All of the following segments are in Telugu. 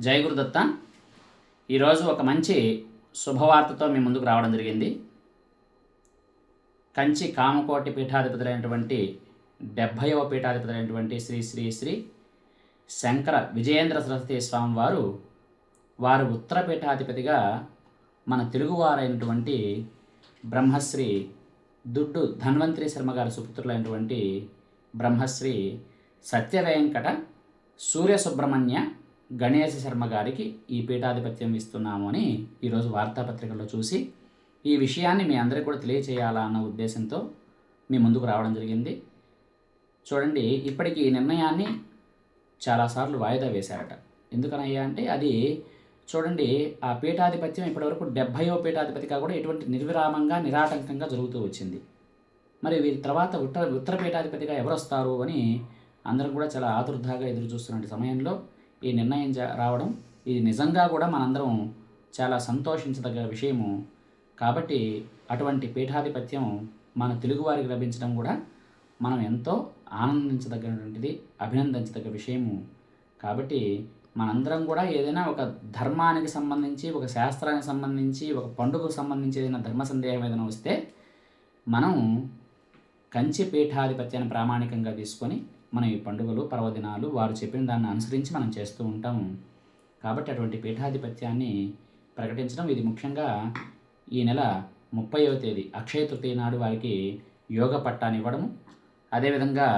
జై గురుదత్త ఈరోజు ఒక మంచి శుభవార్తతో మీ ముందుకు రావడం జరిగింది. కంచి కామకోటి పీఠాధిపతులైనటువంటి డెబ్భైవ పీఠాధిపతులైనటువంటి శ్రీ శ్రీ శ్రీ శంకర విజయేంద్ర సరస్వతి స్వామి వారు వారు ఉత్తర పీఠాధిపతిగా మన తెలుగువారైనటువంటి బ్రహ్మశ్రీ దుడ్డు ధన్వంతరి శర్మ గారి సుపుత్రులైనటువంటి బ్రహ్మశ్రీ సత్యవేంకట సూర్య సుబ్రహ్మణ్య గణేశ శర్మ గారికి ఈ పీఠాధిపత్యం ఇస్తున్నాము అని ఈరోజు వార్తాపత్రికల్లో చూసి ఈ విషయాన్ని మీ అందరికీ కూడా తెలియచేయాలా అన్న ఉద్దేశంతో మీ ముందుకు రావడం జరిగింది. చూడండి ఇప్పటికీ ఈ నిర్ణయాన్ని చాలాసార్లు వాయిదా వేశారట. ఎందుకనయ్యా అంటే అది చూడండి ఆ పీఠాధిపత్యం ఇప్పటివరకు డెబ్భైవ పీఠాధిపతిగా కూడా ఎటువంటి నిర్విరామంగా నిరాటంకంగా జరుగుతూ వచ్చింది. మరి వీరి తర్వాత ఉత్తర ఉత్తర పీఠాధిపతిగా ఎవరు వస్తారు అని అందరం కూడా చాలా ఆతుర్ధాగా ఎదురు చూస్తున్న సమయంలో ఈ నిర్ణయం రావడం ఇది నిజంగా కూడా మనందరం చాలా సంతోషించదగ్గ విషయము. కాబట్టి అటువంటి పీఠాధిపత్యం మన తెలుగువారికి లభించడం కూడా మనం ఎంతో ఆనందించదగినటువంటిది అభినందించదగ్గ విషయము. కాబట్టి మనందరం కూడా ఏదైనా ఒక ధర్మానికి సంబంధించి ఒక శాస్త్రానికి సంబంధించి ఒక పండుగకు సంబంధించి ఏదైనా ధర్మ సందేహం ఏదైనా వస్తే మనం కంచి పీఠాధిపత్యాన్ని ప్రామాణికంగా తీసుకొని మనం ఈ పండుగలు పర్వదినాలు వారు చెప్పిన దాన్ని అనుసరించి మనం చేస్తూ ఉంటాము కాబట్టి అటువంటి పీఠాధిపత్యాన్ని ప్రకటించడం ఇది ముఖ్యంగా ఈ నెల ముప్పైవ తేదీ అక్షయ తృతీయ నాడు వారికి యోగ పట్టాన్ని ఇవ్వడము అదేవిధంగా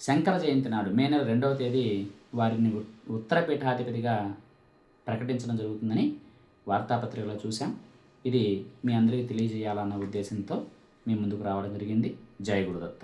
శంకర జయంతి నాడు మే నెల రెండవ తేదీ వారిని ఉ- ఉత్తర పీఠాధిపతిగా ప్రకటించడం జరుగుతుందని వార్తాపత్రికలో చూసాం ఇది మీ అందరికీ తెలియజేయాలన్న ఉద్దేశంతో మీ ముందుకు రావడం జరిగింది. జై గురుదత్త.